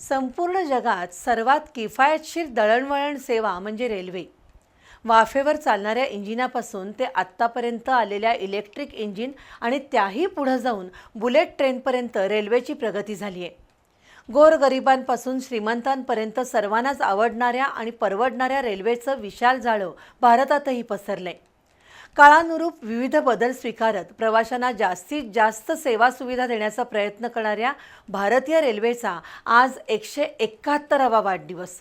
संपूर्ण जगात सर्वात किफायतशीर दळणवळण सेवा म्हणजे रेल्वे. वाफेवर चालणाऱ्या इंजिनापासून ते आत्तापर्यंत आलेल्या इलेक्ट्रिक इंजिन आणि त्याही पुढं जाऊन बुलेट ट्रेनपर्यंत रेल्वेची प्रगती झाली आहे. गोरगरिबांपासून श्रीमंतांपर्यंत सर्वांनाच आवडणाऱ्या आणि परवडणाऱ्या रेल्वेचं विशाल जाळं भारतातही पसरलं आहे काळानुरूप विविध बदल स्वीकारत प्रवाशांना जास्तीत जास्त सेवा सुविधा देण्याचा प्रयत्न करणाऱ्या भारतीय रेल्वेचा आज एकशे एकाहत्तरावा वाढदिवस.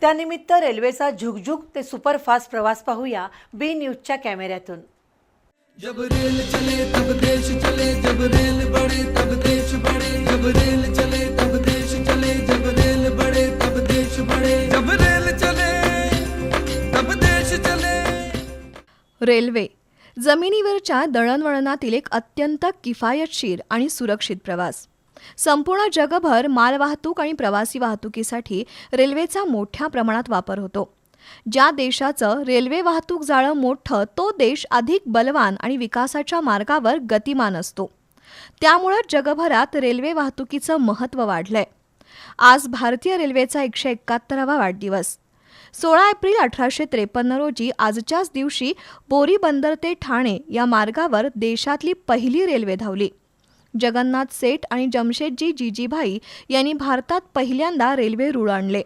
त्यानिमित्त रेल्वेचा झुकझुक ते सुपरफास्ट प्रवास पाहूया बी न्यूजच्या कॅमेऱ्यातून. जब रेल चले तब देश चले जब रेल बढ़े तब देश बढ़े जब रेल चले तब देश चले जब रेल बढ़े तब देश बढ़े रेल्वे. जमिनीवरच्या दळणवळणातील एक अत्यंत किफायतशीर आणि सुरक्षित प्रवास. संपूर्ण जगभर मालवाहतूक आणि प्रवासी वाहतुकीसाठी रेल्वेचा मोठ्या प्रमाणात वापर होतो. ज्या देशाचं रेल्वे वाहतूक जाळं मोठं तो देश अधिक बलवान आणि विकासाच्या मार्गावर गतिमान असतो. त्यामुळं जगभरात रेल्वे वाहतुकीचं महत्त्व वाढलंय. आज भारतीय रेल्वेचा एकशे एकाहत्तरावा वाढदिवस. सोळा एप्रिल अठराशे त्रेपन्न रोजी आजच्याच दिवशी बोरीबंदर ते ठाणे या मार्गावर देशातली पहिली रेल्वे धावली. जगन्नाथ सेठ आणि जमशेदजी जीजीभाई यांनी भारतात पहिल्यांदा रेल्वे रूळ आणले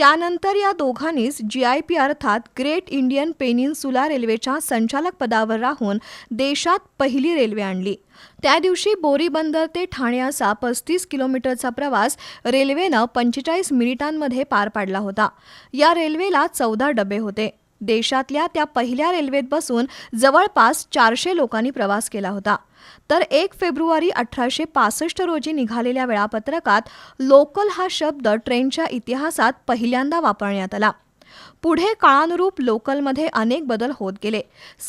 त्यानंतर या दोघांनीच जी आय पी अर्थात ग्रेट इंडियन पेनिन्सुला रेल्वेच्या संचालक पदावर राहून देशात पहिली रेल्वे आणली. त्या दिवशी बोरीबंदर ते ठाणे असा पस्तीस किलोमीटरचा प्रवास रेल्वेनं पंचेचाळीस मिनिटांमध्ये पार पाडला होता. या रेल्वेला चौदा डबे होते. देशातल्या त्या पहिल्या रेल्वेत बसून जवळपास चारशे लोकांनी प्रवास केला होता. तर एक फेब्रुवारी अठराशे पासष्ट रोजी निघालेल्या वेळापत्रकात लोकल हा शब्द ट्रेनच्या इतिहासात पहिल्यांदा वापरण्यात आला. पुढे काळानुरूप लोकलमध्ये अनेक बदल होत गेले.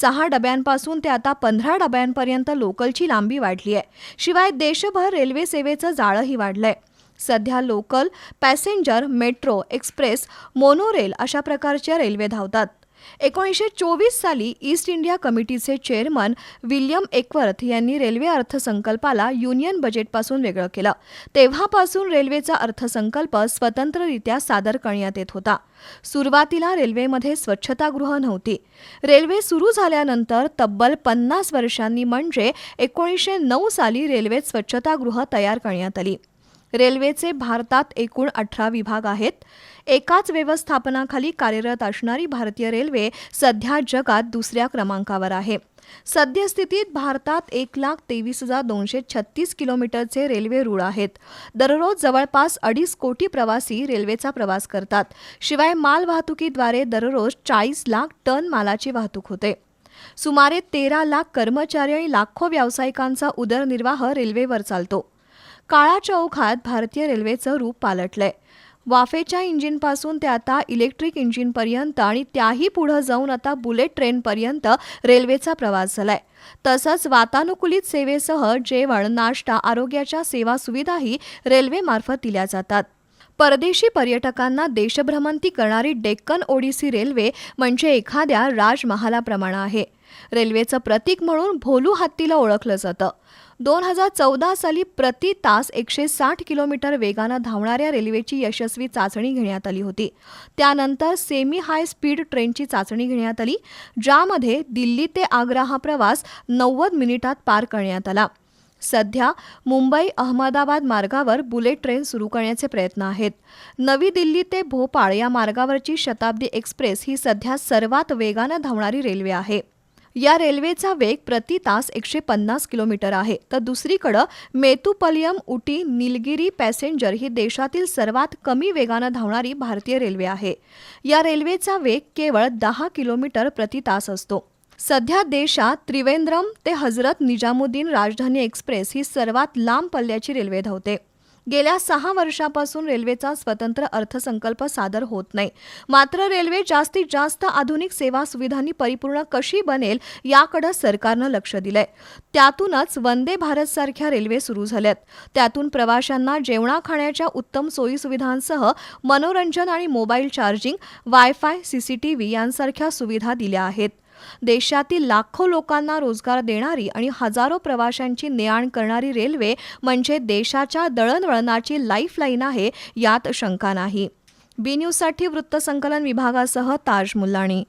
सहा डब्यांपासून ते आता पंधरा डब्यांपर्यंत लोकलची लांबी वाढली आहे. शिवाय देशभर रेल्वे सेवेचं जाळंही वाढलंय. सध्या local passenger metro express monorail railway प्रकारच्या रेल्वे धावतात. एकोणीसशे चोवीस साली ईस्ट इंडिया कमिटीचे चेअरमन विल्यम एकवर्थ यांनी रेल्वे अर्थसंकल्पाला युनियन बजेटपासून वेगळं केलं. तेव्हापासून रेल्वेचा अर्थसंकल्प स्वतंत्ररित्या सादर करण्यात येत होता. सुरुवातीला रेल्वेमध्ये स्वच्छतागृह नव्हती. रेल्वे सुरू झाल्यानंतर तब्बल पन्नास वर्षांनी म्हणजे एकोणीसशे नऊ साली रेल्वेत स्वच्छतागृह तयार करण्यात आली. रेल्वेचे भारतात एकूण अठरा विभाग आहेत. एकाच व्यवस्थापनाखाली कार्यरत असणारी भारतीय रेल्वे सध्या जगात दुसऱ्या क्रमांकावर आहे. सद्यस्थितीत भारतात एक लाख तेवीस हजार दोनशे छत्तीस किलोमीटरचे रेल्वे रूळ आहेत. दररोज जवळपास अडीच कोटी प्रवासी रेल्वेचा प्रवास करतात. शिवाय माल वाहतुकीद्वारे दररोज चाळीस लाख टन मालाची वाहतूक होते. सुमारे तेरा लाख कर्मचारी आणि लाखो व्यावसायिकांचा उदरनिर्वाह रेल्वेवर चालतो. काळाच्या ओघात भारतीय रेल्वेचं रूप पालटलंय. वाफेच्या इंजिनपासून ते आता इलेक्ट्रिक इंजिनपर्यंत आणि त्याही पुढं जाऊन आता बुलेट ट्रेनपर्यंत रेल्वेचा प्रवास झालाय. तसंच वातानुकूलित सेवेसह जेवण नाश्ता आरोग्याच्या सेवा सुविधाही रेल्वेमार्फत दिल्या जातात. परदेशी पर्यटकांना देशभ्रमंती करणारी डेक्कन ओडिसी रेल्वे म्हणजे एखाद्या राजमहालाप्रमाणे आहे. रेल्वेचं प्रतीक म्हणून भोलू हत्तीला ओळखलं जातं. दोन हजार चौदा साली प्रति तास एकशे साठ किलोमीटर वेगानं धावणाऱ्या रेल्वेची यशस्वी चाचणी घेण्यात आली होती. त्यानंतर सेमी हाय स्पीड ट्रेनची चाचणी घेण्यात आली ज्यामध्ये दिल्ली ते आग्रा हा प्रवास नव्वद मिनिटात पार करण्यात आला. सध्या मुंबई अहमदाबाद मार्गावर बुलेट ट्रेन सुरू करण्याचे प्रयत्न आहेत. नवी दिल्ली ते भोपाळ या मार्गावरची शताब्दी एक्सप्रेस ही सध्या सर्वात वेगानं धावणारी रेल्वे आहे. या रेल्वेचा वेग प्रति तास एकशे पन्नास किलोमीटर आहे. तर दुसरीकडं मेतुपलियम उटी निलगिरी पॅसेंजर ही देशातील सर्वात कमी वेगानं धावणारी भारतीय रेल्वे आहे. या रेल्वेचा वेग केवळ दहा किलोमीटर प्रति तास असतो. सध्या देशात त्रिवेंद्रम ते हजरत निजामुद्दीन राजधानी एक्सप्रेस ही सर्वात लांब पल्ल्याची रेल्वे धावते. गेल्या सहा वर्षापासून रेल्वेचा स्वतंत्र अर्थसंकल्प सादर होत नाही. मात्र रेल्वे जास्तीत जास्त आधुनिक सेवा सुविधांनी परिपूर्ण कशी बनेल याकडे सरकारनं लक्ष दिलंय. त्यातूनच वंदे भारत सारख्या रेल्वे सुरू झाल्यात. त्यातून प्रवाशांना जेवणा खाण्याच्या उत्तम सोयी सुविधांसह मनोरंजन आणि मोबाईल चार्जिंग वायफाय सीसीटीव्ही यांसारख्या सुविधा दिल्या आहेत. देशातील लाखो लोकांना रोजगार देणारी आणि हजारो प्रवाशांची ने आण करणारी रेल्वे म्हणजे देशाच्या दळणवळणाची लाईफलाईन आहे यात शंका नाही. बी न्यूजसाठी वृत्तसंकलन विभागासह ताज मुल्लाणी.